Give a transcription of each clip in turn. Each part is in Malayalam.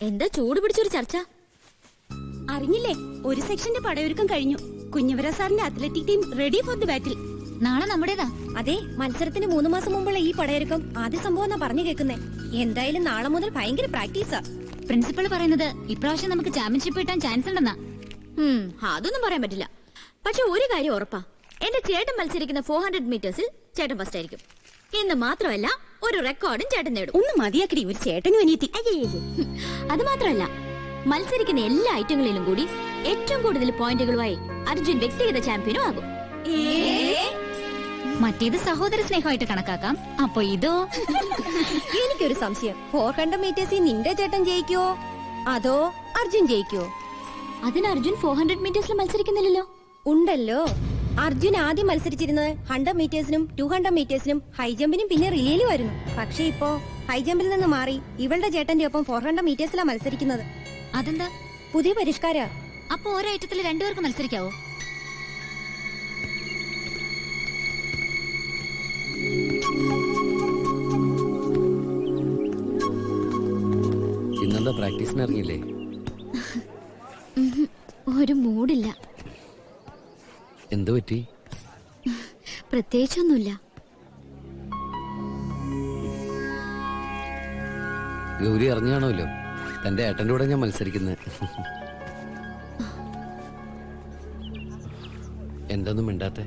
എന്താ ചൂട് പിടിച്ചൊരു ചർച്ച? അറിഞ്ഞില്ലേ? ഒരു സെക്ഷന്റെ പടയൊരുക്കം കഴിഞ്ഞു. കുഞ്ഞവര സാറിന്റെ athletic team ready for the battle നാളെ നമ്മുടേതാ. അതെ മത്സരത്തിന് മൂന്ന് മാസം മുമ്പുള്ള ഈ പടയൊരുക്കം ആദ്യ സംഭവം എന്നാ പറഞ്ഞു കേൾക്കുന്നേ. എന്തായാലും നാളെ മുതൽ ഭയങ്കര പ്രാക്ടീസാ. പ്രിൻസിപ്പൾ പറയുന്നത് ഇപ്രാവശ്യം നമുക്ക് ചാമ്പ്യൻഷിപ്പ് കിട്ടാൻ ചാൻസ് ഉണ്ടെന്നാ. അതൊന്നും പറയാൻ പറ്റില്ല. പക്ഷെ ഒരു കാര്യം ഉറപ്പാ. എന്റെ ചേട്ടൻ മത്സരിക്കുന്ന ഫോർ ഹൺഡ്രഡ് മീറ്റേഴ്സിൽ ചേട്ടൻ ഫസ്റ്റ് ആയിരിക്കും. എന്ന് മാത്രമല്ല ഒരു റെക്കോർഡും ചേട്ടൻ നേടും. ഒന്ന് മതിയാക്കി ഒരു ചേട്ടനും അനിയത്തി. അത് മാത്രമല്ല മത്സരിക്കുന്ന എല്ലാ ഐറ്റങ്ങളിലും കൂടി ഏറ്റവും കൂടുതൽ പോയിന്റുകളുമായി അർജുൻ വ്യക്തിഗത ചാമ്പ്യനും ആകും. മറ്റേത് സഹോദര സ്നേഹമായിട്ട് കണക്കാക്കാം. അപ്പൊ ഇതോ? എനിക്കൊരു സംശയം. ഫോർ ഹൺഡ്രഡ് മീറ്റേഴ്സിൽ നിന്റെ ചേട്ടൻ ജയിക്കോ അതോ അർജുൻ ജയിക്കോ അതിന് അർജുൻ ഫോർ ഹൺഡ്രഡ് മീറ്റേഴ്സിൽ മത്സരിക്കുന്നില്ലല്ലോ. ഉണ്ടല്ലോ. അർജുൻ ആദ്യം മത്സരിച്ചിരുന്നത് ഹൺഡ്രഡ് മീറ്റേഴ്സിനും ടു ഹൺഡ്രഡ് മീറ്റേഴ്സിനും ഹൈ ജമ്പിനും പിന്നെ റിലേലും ആയിരുന്നു. പക്ഷേ ഇപ്പോ ഹൈ ജമ്പിൽ നിന്ന് മാറി ഇവളുടെ ചേട്ടന്റെ ഒപ്പം ഫോർ ഹൺഡ്രഡ് മീറ്റേഴ്സിലാണ് മത്സരിക്കുന്നത്. അതെന്താ? പുതിയ പരിഷ്കാര. അപ്പൊ ഒരൈറ്റത്തിൽ രണ്ടുപേർക്ക് മത്സരിക്കാവോ? ഇന്നെന്താ പ്രാക്ടീസിന് ഇറങ്ങിയില്ലേ? ഒരു മൂടില്ല. എന്തു പറ്റി? പ്രത്യേകിച്ചൊന്നുമില്ല. ഗൗരി അറിഞ്ഞാണല്ലോ. തന്റെ ഏട്ടന്റെ കൂടെ ഞാൻ മത്സരിക്കുന്നത് എന്തൊന്നും മിണ്ടാത്തെ?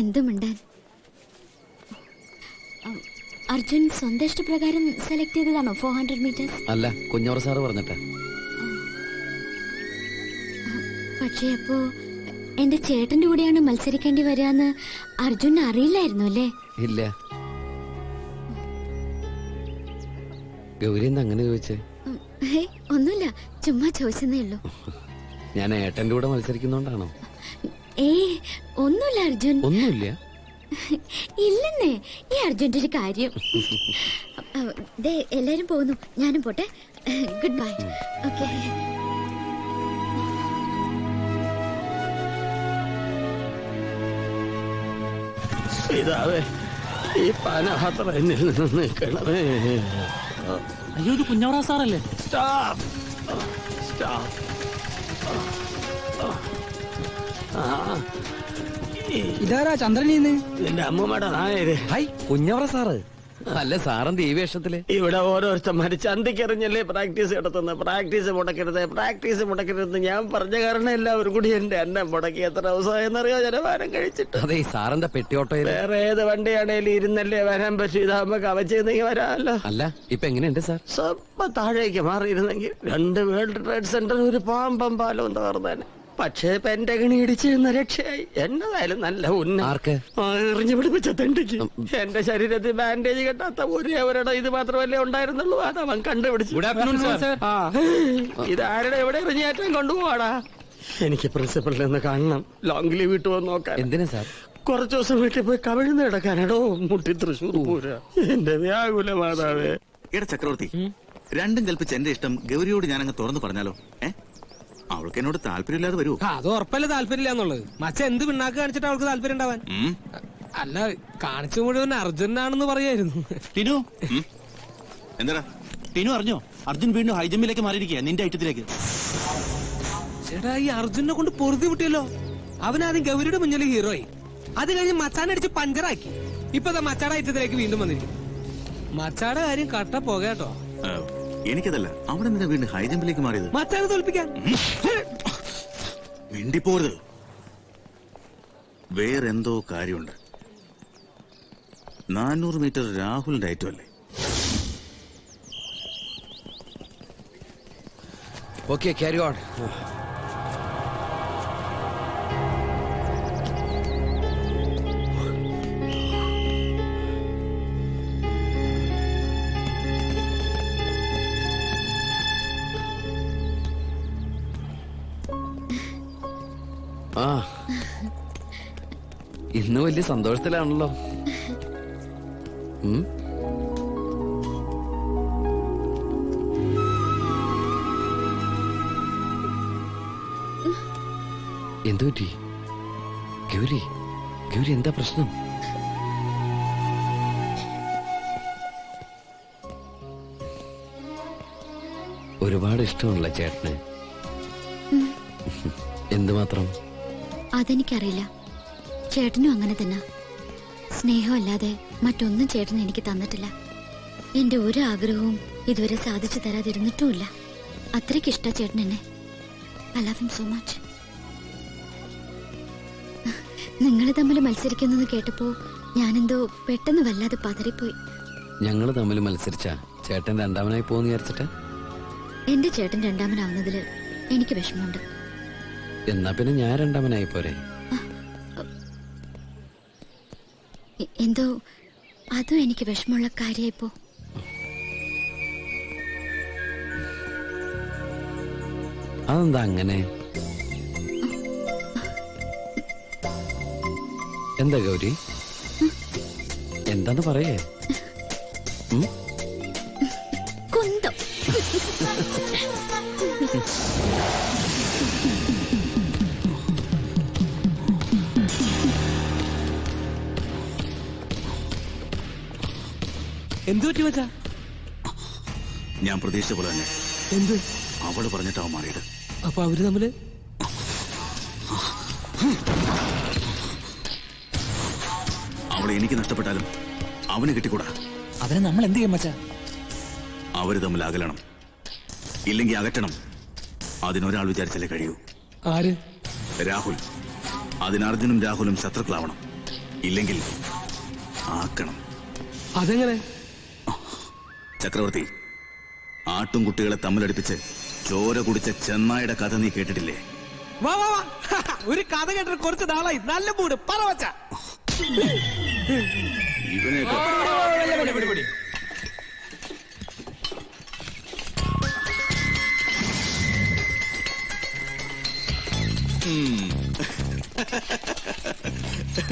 എന്ത് മിണ്ടാൻ. അർജുൻ സ്വന്തം ഇഷ്ടപ്രകാരം സെലക്ട് ചെയ്തതാണോ? ഫോർ ഹൺഡ്രഡ് മീറ്റേഴ്സ് അല്ല കുഞ്ഞോറ സാറ് പറഞ്ഞിട്ടാ. പക്ഷേ അപ്പോ എന്റെ ചേട്ടന്റെ കൂടെയാണ് മത്സരിക്കേണ്ടി വരാന്ന് അർജുന് അറിയില്ലായിരുന്നു അല്ലേ? ഇല്ല. ഗൗരി എന്താ അങ്ങനെ ചോദിച്ചേ? ഒന്നുമില്ല. ചുമ്മാ ചോദിച്ചെന്നേ ഉള്ളൂ. ഞാൻ ഏട്ടന്റെ കൂടെ മത്സരിക്കുന്നോണ്ടാണോ? ഏ ഒന്നുമില്ല അർജുൻ. ഒന്നുമില്ല. ഇല്ലെന്നേ ഈ അർജുന്റെ ഒരു കാര്യം. എല്ലാരും പോകുന്നു. ഞാനും പോട്ടെ. Good bye. ഓക്കെ. പിതാവേ ഈ പാനപാത്രം എന്നിൽ നിന്ന് നിൽക്കണമേ അയ്യോ ഇത് കുഞ്ഞവറ സാറല്ലേ? സ്റ്റോപ്പ് സ്റ്റോപ്പ് ഇതാരാ ചന്ദ്രനീന്ന് എന്റെ അമ്മൂമ്മയുടെ നായത് ഹൈ കുഞ്ഞവറ സാറ്. അല്ല സാറന്ത് ഈ വേഷത്തിൽ? ഇവിടെ ഓരോരുത്തന്മാര് ചന്തിക്കെറിഞ്ഞല്ലേ പ്രാക്ടീസ് നടത്തുന്നത് പ്രാക്ടീസ് മുടക്കരുത് പ്രാക്ടീസ് മുടക്കരുത് ഞാൻ പറഞ്ഞ കാരണം എല്ലാവരും കൂടി എന്റെ അന്നം മുടക്കി എത്ര ദിവസമായെന്നറിയോ? ജനഭാരം കഴിച്ചിട്ട്. അതെ ഈ പെട്ടിയോട്ടോ വേറെ ഏത് വണ്ടിയാണേലും ഇരുന്നല്ലേ വരാൻ പറ്റും? ഇതാകുമ്പോ കവച്ചെന്നെങ്കിൽ വരാമല്ലോ. അല്ല ഇപ്പൊ എങ്ങനെയുണ്ട് സാർ? സ്വപ്പം താഴേക്ക് മാറിയിരുന്നെങ്കിൽ രണ്ട് വേൾഡ് ട്രേഡ് സെന്ററിൽ ഒരു പാമ്പം പാലവും തകർന്നേനെ. പക്ഷേ പെന്റഗണി ഇടിച്ച് എന്ന രക്ഷയായി. എന്നതായാലും നല്ല ഉന്ന. ആർക്ക്? എറിഞ്ഞു പിടിപ്പിച്ച തെണ്ടിക്ക്. എന്റെ ശരീരത്തിൽ ബാൻഡേജ് കെട്ടാത്ത ഒരേ ഒരിടം ഇത് മാത്രമല്ലേ ഉണ്ടായിരുന്നുള്ളൂ. അത് അവൻ കണ്ടുപിടിച്ചു. ഇതാരുടെ ആഫ്റ്റർനൂൺ സർ ആ ഇത് ആരുടെ എവിടെ എറിഞ്ഞേറ്റം കൊണ്ടുപോവാടാ? എനിക്ക് പ്രിൻസിപ്പളിൽ നിന്ന് കാണണം. ലോങ് ലീവ് വിട്ടു വന്ന് നോക്കാൻ. എന്തിനാ സാർ കുറച്ചു ദിവസം വീട്ടിൽ പോയി കവിഴ്ന്ന് കിടക്കാനടോ? മുട്ടി തൃശൂർ പൂര. എന്റെ വ്യാകുല മാതാവേ. എടാ ചക്രവർത്തി രണ്ടും കൽപ്പിച്ച എന്റെ ഇഷ്ടം ഗൗരിയോട് ഞാൻ അങ്ങ് തുറന്നു പറഞ്ഞാലോ? ഏ? അവൾക്ക് എന്നോട് താല്പര്യമില്ലാതെ വരൂ അത് ഉറപ്പല്ല താല്പര്യമില്ല എന്നുള്ളത്? മച്ച എന്ത് പിണ്ണാക്ക് കാണിച്ചിട്ട് അവൾക്ക് താല്പര്യം ഉണ്ടാവാൻ. അല്ല കാണിച്ചു മുഴുവൻ അർജുനാണെന്ന് പറയായിരുന്നു. ടിനു? എന്താ ടിനു അറിഞ്ഞോ? അർജുൻ വീണ്ടും ഹൈജമ്പിലേക്ക് മാറിയിരിക്കുക നിന്റെ ഐറ്റത്തിലേക്ക്. ചേട്ടാ ഈ അർജുനെ കൊണ്ട് പൊറുതി വിട്ടിയല്ലോ. അവനാദ്യം ഗൗരിയുടെ മുന്നിൽ ഹീറോയി. അത് കഴിഞ്ഞ് മച്ചാനടിച്ച് പഞ്ചറാക്കി. ഇപ്പൊ മച്ചാട മച്ചാടെ ഐറ്റത്തിലേക്ക് വീണ്ടും വന്നിരിക്കും മച്ചാടെ കാര്യം കട്ട പോകട്ടോ ആ, എനിക്കതല്ല. അവിടെ നിന്നെ വീണ്ടും ഹൈ ജമ്പിലേക്ക് മാറിയത്. മച്ചാനെ തോൽപ്പിക്കാൻ? മിണ്ടിപ്പോരുത്. വേറെന്തോ കാര്യമുണ്ട്. നാനൂറ് മീറ്റർ രാഹുൽ ഡയറ്റോ അല്ലേ? ഓക്കെ ക്യാരി ഓൺ വലിയ സന്തോഷത്തിലാണല്ലോ. ഉം? എന്തു പറ്റി? ഗൗരി ഗൗരി എന്താ പ്രശ്നം? ഒരുപാട് ഇഷ്ടമുള്ള ചേട്ടന്. എന്തുമാത്രം? അതെനിക്കറിയില്ല. ചേട്ടനും അങ്ങനെ തന്നെ. സ്നേഹമല്ലാതെ മറ്റൊന്നും ചേട്ടൻ എനിക്ക് തന്നിട്ടില്ല. എന്റെ ഒരു ആഗ്രഹവും ഇതുവരെ സാധിച്ചു തരാതിരുന്നിട്ടുമില്ല. അത്രയ്ക്ക് ഇഷ്ട ചേട്ടൻ എന്നെ. I love him so much നിങ്ങൾ തമ്മിൽ മത്സരിക്കുന്നത് കേട്ടപ്പോ ഞാനെന്തോ പെട്ടെന്ന് വല്ലാതെ പതറിപ്പോയി. ഞങ്ങൾ തമ്മിൽ മത്സരിച്ച ചേട്ടൻ രണ്ടാമനായി പോകുന്നു വിചാരിച്ചിട്ട്? എന്റെ ചേട്ടൻ രണ്ടാമനാവുന്നതിൽ എനിക്ക് വിഷമമുണ്ട്. എന്നാ പിന്നെ ഞാൻ രണ്ടാമനായി പോരെ? എന്തോ അതും എനിക്ക് വിഷമമുള്ള കാര്യമായിപ്പോ അതെന്താ അങ്ങനെ? എന്താ ഗൗരി? എന്താന്ന് പറയേ? മച്ചാ ഞാൻ പ്രതീക്ഷിച്ച പോലെ തന്നെ. എന്ത്? അവൾ പറഞ്ഞിട്ടാവും മാറിയത്. അപ്പൊ അവർ തമ്മിൽ? അവളെ എനിക്ക് നഷ്ടപ്പെട്ടാലും അവന് കിട്ടിക്കൂടാ. അതിന് നമ്മൾ എന്ത് ചെയ്യും മച്ചാ? അവർ തമ്മിൽ അകലണം. ഇല്ലെങ്കിൽ അകറ്റണം. അതിനൊരാൾ വിചാരിച്ചാലേ കഴിയൂ. ആര്? രാഹുൽ. അതിനർജുനും രാഹുലും ശത്രുക്കളാവണം. ഇല്ലെങ്കിൽ ആക്കണം. അതെങ്ങനെ? ചക്രവർത്തി ആട്ടും കുട്ടികളെ തമ്മിലടിപ്പിച്ച് ചോര കുടിച്ച ചെന്നായുടെ കഥ നീ കേട്ടിട്ടില്ലേ? വാ വാ വാ. ഒരു കഥ കേട്ടിട്ട് കുറച്ച് നാളായി. നല്ല മൂട്. പറ മച്ചാ ഇവനെയൊക്കെ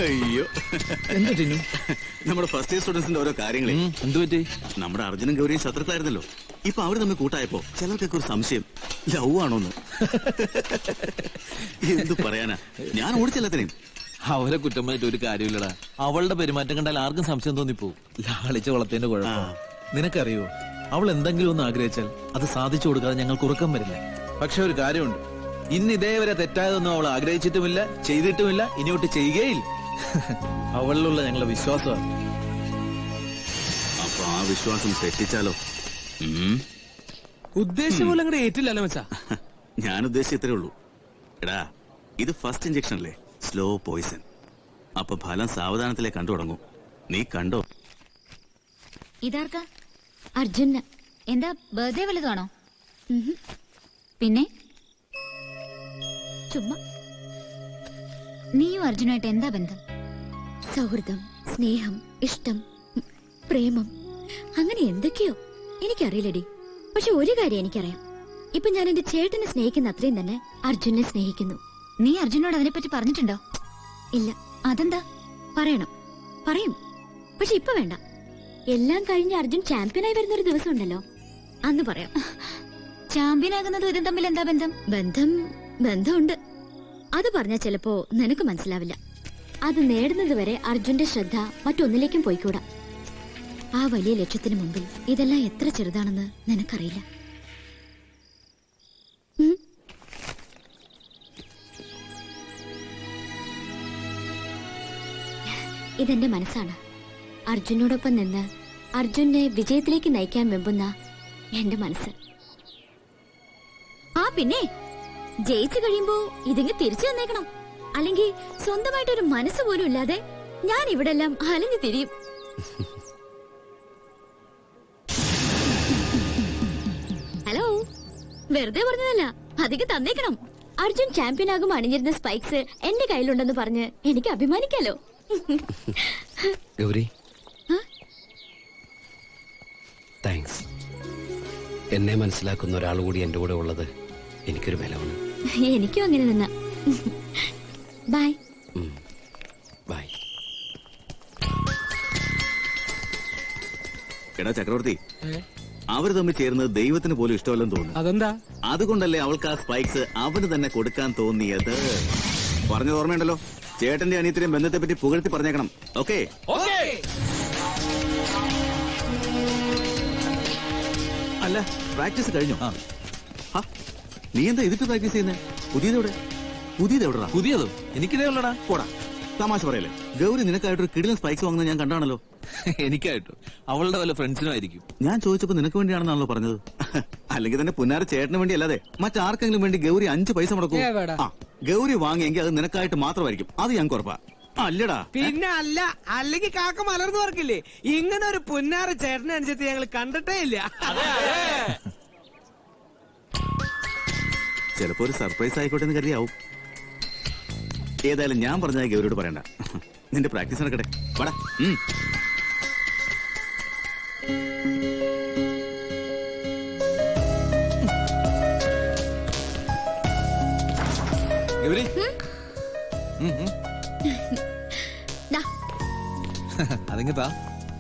അയ്യോ എന്താ നമ്മുടെ ഫസ്റ്റ് ഇയർ സ്റ്റുഡൻസിന്റെ ഓരോ കാര്യങ്ങളെ. എന്തു പറ്റി? നമ്മുടെ അർജുനും ഗൗരിയും ശത്രുക്കളായിരുന്നല്ലോ. ഇപ്പൊ അവർ തമ്മിൽ കൂട്ടായപ്പോ ചിലർക്കൊക്കെ ഒരു സംശയം ലവ് ആണോന്ന്? എന്തു പറയാനാ? ഞാൻ ഓടിച്ചെല്ലാത്തിനെയും അവരെ കുറ്റം ഒരു കാര്യമില്ലടാ. അവളുടെ പെരുമാറ്റം കണ്ടാൽ ആർക്കും സംശയം തോന്നിപ്പോ ലാളിച്ച വളത്തിന്റെ കുഴപ്പം. നിനക്കറിയോ അവൾ എന്തെങ്കിലും ഒന്ന് ആഗ്രഹിച്ചാൽ അത് സാധിച്ചു കൊടുക്കാതെ ഞങ്ങൾക്ക് ഉറക്കം വരില്ല. പക്ഷെ ഒരു കാര്യമുണ്ട്. ഇന്ന് ഇതേവരെ തെറ്റായതൊന്നും അവൾ ആഗ്രഹിച്ചിട്ടുമില്ല ചെയ്തിട്ടുമില്ല ഇനിയോട്ട് ചെയ്യുകയില്ല. അവളിലുള്ള ഞങ്ങളുടെ വിശ്വാസമാണ് അപ്പൊ ആ വിശ്വാസം തെറ്റിച്ചാലോ? ഉദ്ദേശം പോലെ അങ്ങോട്ട് ഏറ്റില്ലല്ലോ മച്ചാ. ഞാൻ ഉദ്ദേശിച്ച ഇത്രേ ഉള്ളൂ. എടാ ഇത് ഫസ്റ്റ് ഇഞ്ചക്ഷൻ അല്ലേ? സ്ലോ പോയിസൺ അപ്പൊ ഫലം സാവധാനത്തിലേ കണ്ടു തുടങ്ങും. നീ കണ്ടോ? ഇതാർക്കാ? അർജുന്. എന്താ ബർത്ത്ഡേ വലുതാണോ പിന്നെ? ചുമ്മാ. നീയും അർജുനായിട്ട് എന്താ ബന്ധം? സൗഹൃദം സ്നേഹം ഇഷ്ടം പ്രേമം. അങ്ങനെ എന്തൊക്കെയോ? എനിക്കറിയില്ലടി. പക്ഷെ ഒരു കാര്യം എനിക്കറിയാം. ഇപ്പൊ ഞാൻ എന്റെ ചേട്ടനെ സ്നേഹിക്കുന്ന അത്രയും തന്നെ അർജുനെ സ്നേഹിക്കുന്നു. നീ അർജുനോട് അതിനെപ്പറ്റി പറഞ്ഞിട്ടുണ്ടോ? ഇല്ല. അതെന്താ? പറയണം. പറയും. പക്ഷെ ഇപ്പൊ വേണ്ട. എല്ലാം കഴിഞ്ഞ് അർജുൻ ചാമ്പ്യനായി വരുന്ന ഒരു ദിവസം ഉണ്ടല്ലോ അന്ന് പറയാം. ചാമ്പ്യൻ ആകുന്നത് ഇതും തമ്മിൽ എന്താ ബന്ധം? ബന്ധം ബന്ധമുണ്ട്. അത് പറഞ്ഞാൽ ചിലപ്പോ നിനക്ക് മനസ്സിലാവില്ല. അത് നേടുന്നത് വരെ അർജുന്റെ ശ്രദ്ധ മറ്റൊന്നിലേക്കും പോയിക്കൂടാ. ആ വലിയ ലക്ഷ്യത്തിന് മുമ്പിൽ ഇതെല്ലാം എത്ര ചെറുതാണെന്ന് നിനക്കറിയില്ല. ഇതെന്റെ മനസ്സാണ്. അർജുനോടൊപ്പം നിന്ന് അർജുനെ വിജയത്തിലേക്ക് നയിക്കാൻ വെമ്പുന്ന എന്റെ മനസ്സ്. ആ പിന്നെ? ജയിച്ചു കഴിയുമ്പോ ഇതിങ്ങ് തിരിച്ചു തന്നേക്കണം. അല്ലെങ്കിൽ സ്വന്തമായിട്ടൊരു മനസ്സ് പോലും ഇല്ലാതെ ഞാൻ ഇവിടെ എല്ലാം അലഞ്ഞു തിരിയും. ഹലോ വെറുതെ പറഞ്ഞതല്ല അധികം തന്നേക്കണം. അർജുൻ ചാമ്പ്യൻ ആകും അണിഞ്ഞിരുന്ന സ്പൈക്സ് എന്റെ കയ്യിലുണ്ടെന്ന് പറഞ്ഞ് എനിക്ക് അഭിമാനിക്കാലോ. ഗൗരി. ആ? താങ്ക്സ്. എന്നെ മനസ്സിലാക്കുന്ന ഒരാൾ കൂടി എന്റെ കൂടെ ഉള്ളത് എനിക്കൊരു ബലമാണ്. എനിക്കും അങ്ങനെ തന്നെ. ബൈ. ബൈ. എടാ ചക്രവർത്തി അവർ തമ്മിൽ ചേർന്നത് ദൈവത്തിന് പോലും ഇഷ്ടമല്ലെന്ന് തോന്നുന്നു. അതെന്താ? അതുകൊണ്ടല്ലേ അവൾക്ക് ആ സ്പൈക്സ് അവന് തന്നെ കൊടുക്കാൻ തോന്നിയത്? പറഞ്ഞത് ഓർമ്മയുണ്ടല്ലോ? ചേട്ടന്റെ അനിയത്തിനെയും ബന്ധത്തെ പറ്റി പുകഴ്ത്തി പറഞ്ഞേക്കണം. ഓക്കെ? അല്ല പ്രാക്ടീസ് കഴിഞ്ഞോ? ആ. നീ എന്താ ഇതിട്ട് പ്രാക്ടീസ് ചെയ്യുന്നേ? പുതിയതെവിടെ പുതിയതെവിടാ പുതിയതോ എനിക്കിതേ ഉള്ളടാ. പോടാ. തമാശ പറയല്ലേ. ഗൗരി നിനക്കായിട്ടൊരു കിടിലൻ സ്പൈക്സ് വാങ്ങുന്നത് ഞാൻ കണ്ടാണല്ലോ. എനിക്കായിട്ടോ. അവളുടെ വല്ല ഫ്രണ്ട്സിനും ആയിരിക്കും. ഞാൻ ചോദിച്ചപ്പോ നിനക്ക് വേണ്ടിയാണെന്നാണല്ലോ പറഞ്ഞത്. അല്ലെങ്കിൽ തന്നെ പുന്നാര ചേട്ടന് വേണ്ടി അല്ലാതെ മറ്റാർക്കെങ്കിലും വേണ്ടി ഗൗരി അഞ്ച് പൈസ മുടക്കും. ആ ഗൗരി വാങ്ങിയെങ്കിൽ അത് നിനക്കായിട്ട് മാത്രമായിരിക്കും. അത് ഞാൻ കുറപ്പാ അല്ലടാ. പിന്നെ അല്ല അല്ലെങ്കിൽ കാക്ക മലർന്നു പറക്കില്ലേ? ഇങ്ങനെ ഒരു പുന്നാറ് ചേട്ടനെ അനുസരിച്ച് ഞങ്ങൾ കണ്ടിട്ടേ ഇല്ല. ചിലപ്പോ ഒരു സർപ്രൈസ് ആയിക്കോട്ടെ എന്ന് കരുതിയാവും. ഏതായാലും ഞാൻ പറഞ്ഞ ഗൗരിയോട് പറയണ്ട. നിന്റെ പ്രാക്ടീസ് നടക്കട്ടെ. വാടാ. ഗൗരി. ദാ, അതിങ്ങ താ.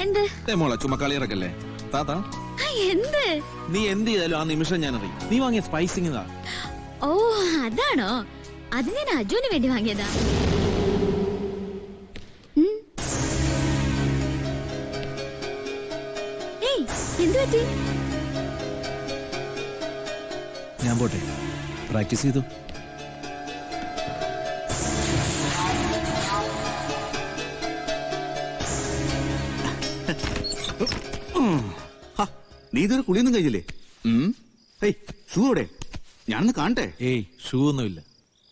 എന്ത്? ദേ മോളെ ചുമക്കളിയിറക്കല്ലേ താ താ. ആ, എന്ത്? നീ എന്ത് ചെയ്താലും ആ നിമിഷം ഞാൻ അറിയും നീ വാങ്ങിയ സ്പൈസിങ് അതാണോ? അത് ഞാൻ അജുവിന് വേണ്ടി വാങ്ങിയതാ. ഞാൻ പോട്ടെ. പ്രാക്ടീസ് ചെയ്തു. ഹാ, നീ ഇതൊരു കുളിയൊന്നും കഴിഞ്ഞില്ലേ? എവിടെ ഞാനൊന്ന് കാണട്ടെ. ഏയ് ഷൂ ഒന്നുമില്ല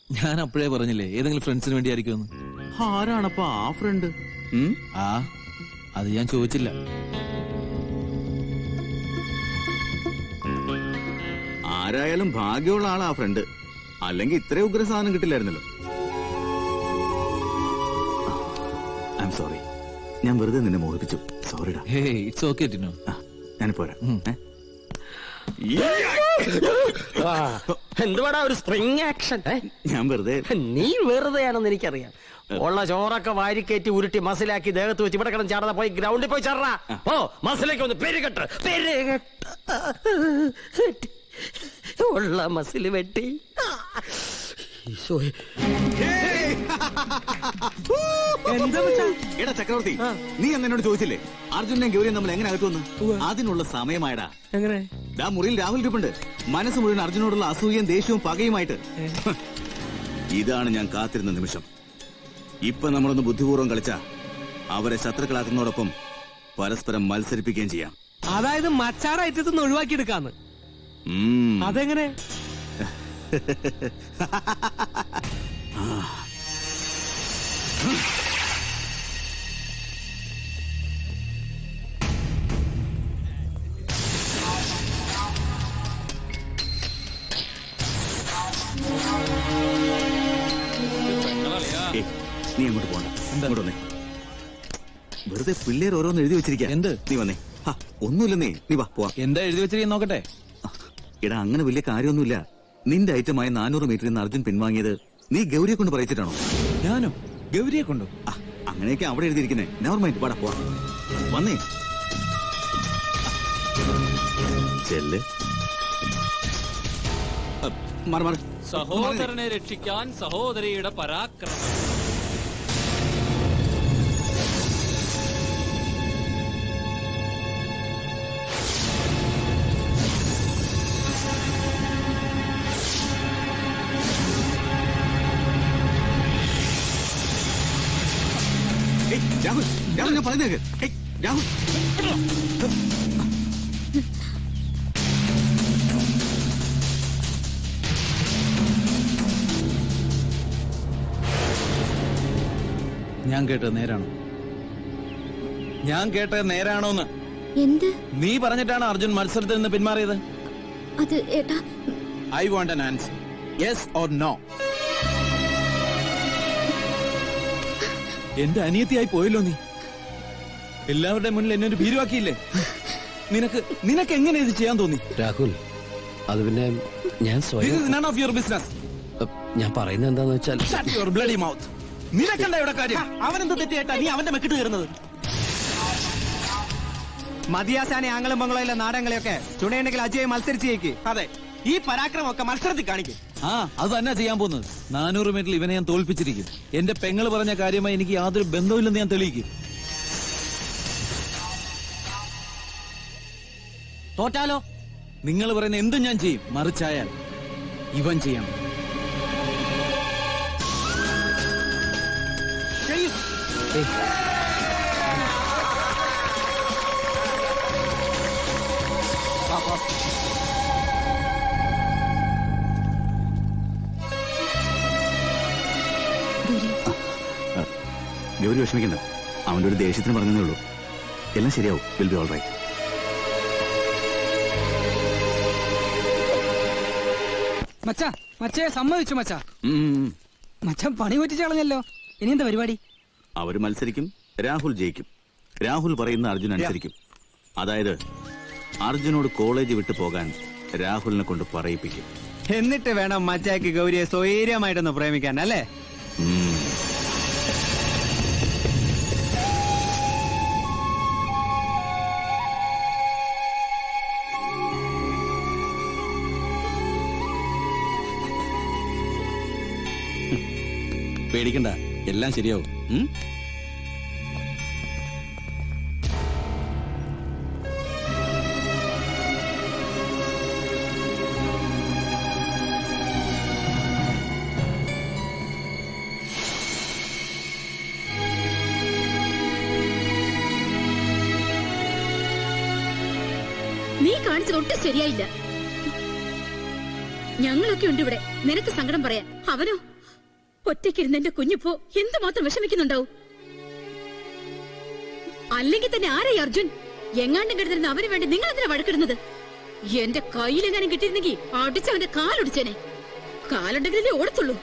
ഞാൻ അപ്പോഴേ പറഞ്ഞില്ലേ ഏതെങ്കിലും ഫ്രണ്ട്സിന് വേണ്ടി ആയിരിക്കുമെന്ന് ആരാണപ്പോ ആ ഫ്രണ്ട് ആ അത് ഞാൻ ചോദിച്ചില്ല. ആരായാലും ഭാഗ്യമുള്ള ആളാ ആ ഫ്രണ്ട് അല്ലെങ്കിൽ ഇത്രയും ഉഗ്ര സാധനം കിട്ടില്ലായിരുന്നല്ലോ. ഐ എം സോറി ഞാൻ വെറുതെ നിന്നെ മോഹിപ്പിച്ചു. സോറിടാ ഹേ ഇറ്റ്സ് ഓക്കെ ടിനോ ഏ? ആ, എന്തുവാടാ ഒരു സ്പ്രിങ് ആക്ഷൻ ഞാൻ വെറുതെ നീ വെറുതെയാണെന്ന് എനിക്കറിയാം. ഉള്ള ചോറൊക്കെ വാരിക്കേറ്റി ഉരുട്ടി മസിലാക്കി ദേഹത്ത് വെച്ച് ഇവിടെ കിടന്ന് ചാടാതെ പോയി ഗ്രൗണ്ടിൽ പോയി ചാടാ. ഓ മസിലേക്ക് ഒന്ന് പെരുകെട്ട് പെരുകെട്ട്. ഉള്ള മസിൽ വെട്ടി. ഈശോയെ. എടാ ചക്രവർത്തി നീ അന്ന് എന്നോട് ചോദിച്ചില്ലേ? അർജുനും ഗൗരിയും നമ്മൾ എങ്ങനെ അകത്തു വന്ന് അതിനുള്ള സമയമായടാ. എങ്ങനെ? ഡാ മുറിയിൽ രാഹുൽ രൂപണ്ട് മനസ്സ് മുഴുവൻ അർജുനോടുള്ള അസൂയയും ദേഷ്യവും പകയുമായിട്ട്. ഇതാണ് ഞാൻ കാത്തിരുന്ന നിമിഷം. ഇപ്പൊ നമ്മളൊന്ന് ബുദ്ധിപൂർവം കളിച്ച അവരെ ശത്രുക്കളാക്കുന്നതോടൊപ്പം പരസ്പരം മത്സരിപ്പിക്കുകയും ചെയ്യാം. അതായത് മച്ചാട ഒഴിവാക്കി ഒഴിവാക്കിയെടുക്കാന്ന് അതെങ്ങനെ? നീ അങ്ങോട്ട് പോണ്ട. ഇങ്ങോട്ട് വന്നേ. വെറുതെ പിള്ളേർ ഓരോന്ന് എഴുതി വെച്ചിരിക്കുക എന്ത്? നീ വന്നേ. ഒന്നുമില്ലെന്നേ. നീ വാ പോവാ. എന്താ എഴുതി വെച്ചിരിക്കുന്ന നോക്കട്ടെ? എടാ അങ്ങനെ വലിയ കാര്യമൊന്നുമില്ല. നിന്റെ ഐറ്റമായ നാനൂറ് മീറ്ററിൽ നിന്ന് അർജുൻ പിൻവാങ്ങിയത് നീ ഗൗരിയെ കൊണ്ട് പറയിച്ചിട്ടാണോ? ഞാനോ? ഗൗരിയെ കൊണ്ടോ. ആ, അങ്ങനെയൊക്കെ അവിടെ എഴുതിയിരിക്കുന്നേ. നെവർ മൈൻഡ് പാടാ പോവാ. വന്നേ. ചെല്ല്. അ, മാറ്, മാറ്. സഹോദരനെ രക്ഷിക്കാൻ സഹോദരിയുടെ പരാക്രമം. രാഹുൽ ഞാൻ കേട്ട രാഹുൽ. ഞാൻ കേട്ടത് നേരാണോ? ഞാൻ കേട്ടത് നേരാണോന്ന്. എന്ത്? നീ പറഞ്ഞിട്ടാണ് അർജുൻ മത്സരത്തിൽ നിന്ന് പിന്മാറിയത്? അത് ഏട്ടാ. I want an answer yes or no എന്റെ അനിയത്തിയായി പോയല്ലോ നീ. എല്ലാവരുടെ മുന്നിൽ എന്നെ ഒരു ഭീരുവാക്കിയില്ലേ? നിനക്ക് നിനക്ക് എങ്ങനെ ഇത് ചെയ്യാൻ തോന്നി? രാഹുൽ അത് പിന്നെ ഞാൻ സ്വയം ഓഫ് യുവർ ബിസിനസ് ഞാൻ പറയുന്നത് എന്താന്ന് വെച്ചാൽ ഷട്ട് യുവർ ബ്ലഡി മൗത്ത് നിനക്കെന്താ ഇവിടെ കാര്യം. അവനെന്ത് തെറ്റിയേട്ടാ നീ അവന്റെ മെക്കിട്ട് കയറുന്നത്? മതിയാസാനെ ആങ്ങളും ബംഗളയിലെ നാടകങ്ങളെയൊക്കെ ചുണയുണ്ടെങ്കിൽ അജയ് ജയിക്ക്. അതെ. ഈ പരാക്രമമൊക്കെ മത്സരത്തിൽ കാണിക്കും. ആ അത് തന്നെ ചെയ്യാൻ പോകുന്നത്. നാനൂറ് മീറ്ററിൽ ഇവനെ ഞാൻ തോൽപ്പിച്ചിരിക്കും. എന്റെ പെങ്ങൾ പറഞ്ഞ കാര്യമായി എനിക്ക് യാതൊരു ബന്ധവുമില്ലെന്ന് ഞാൻ തെളിയിക്കും. തോറ്റാലോ നിങ്ങൾ പറയുന്ന എന്തും ഞാൻ ചെയ്യും. മറിച്ചായാൽ ഇവൻ ചെയ്യണം ഗൗരി വിഷമിക്കണ്ട. അവന്റെ ഒരു ദേഷ്യത്തിന് പറഞ്ഞതേ ഉള്ളൂ. എല്ലാം ശരിയാവും. വിൽ ബി ഓൾ റൈറ്റ് മച്ചാ മച്ചയെ സമ്മതിച്ചു മച്ചാ. മച്ചാൻ പണി പറ്റിച്ച് കളഞ്ഞല്ലോ. ഇനി എന്താ പരിപാടി? അവർ മത്സരിക്കും രാഹുൽ ജയിക്കും. രാഹുൽ പറയുന്ന അർജുൻ അനുസരിക്കും. അതായത് അർജുനോട് കോളേജ് വിട്ടു പോകാൻ രാഹുലിനെ കൊണ്ട് പറയിപ്പിക്കും. എന്നിട്ട് വേണം മച്ചാക്ക് ഗൗരിയെ സ്വൈര്യമായിട്ടൊന്ന് പ്രേമിക്കാൻ അല്ലേ? പേടിക്കണ്ട. എല്ലാം ശരിയാവും. നീ ശരിയായില്ല. ഞങ്ങളൊക്കെ ഉണ്ട് ഇവിടെ. നിനക്ക് സങ്കടം പറയാൻ. അവനോ? ഒറ്റയ്ക്കിരുന്ന് എന്റെ കുഞ്ഞിപ്പോ എന്തുമാത്രം വിഷമിക്കുന്നുണ്ടാവും? അല്ലെങ്കിൽ തന്നെ ആരായി അർജുൻ? എങ്ങാണ്ടും കിടന്നിരുന്ന അവന് വേണ്ടി നിങ്ങൾ എന്തിനാ വഴക്കിടുന്നത്? എന്റെ കയ്യിലെങ്ങാനും കിട്ടിയിരുന്നെങ്കിൽ അടിച്ചവന്റെ കാലൊടിച്ചേനെ. കാലുണ്ടെങ്കിലേ ഓടത്തുള്ളൂ.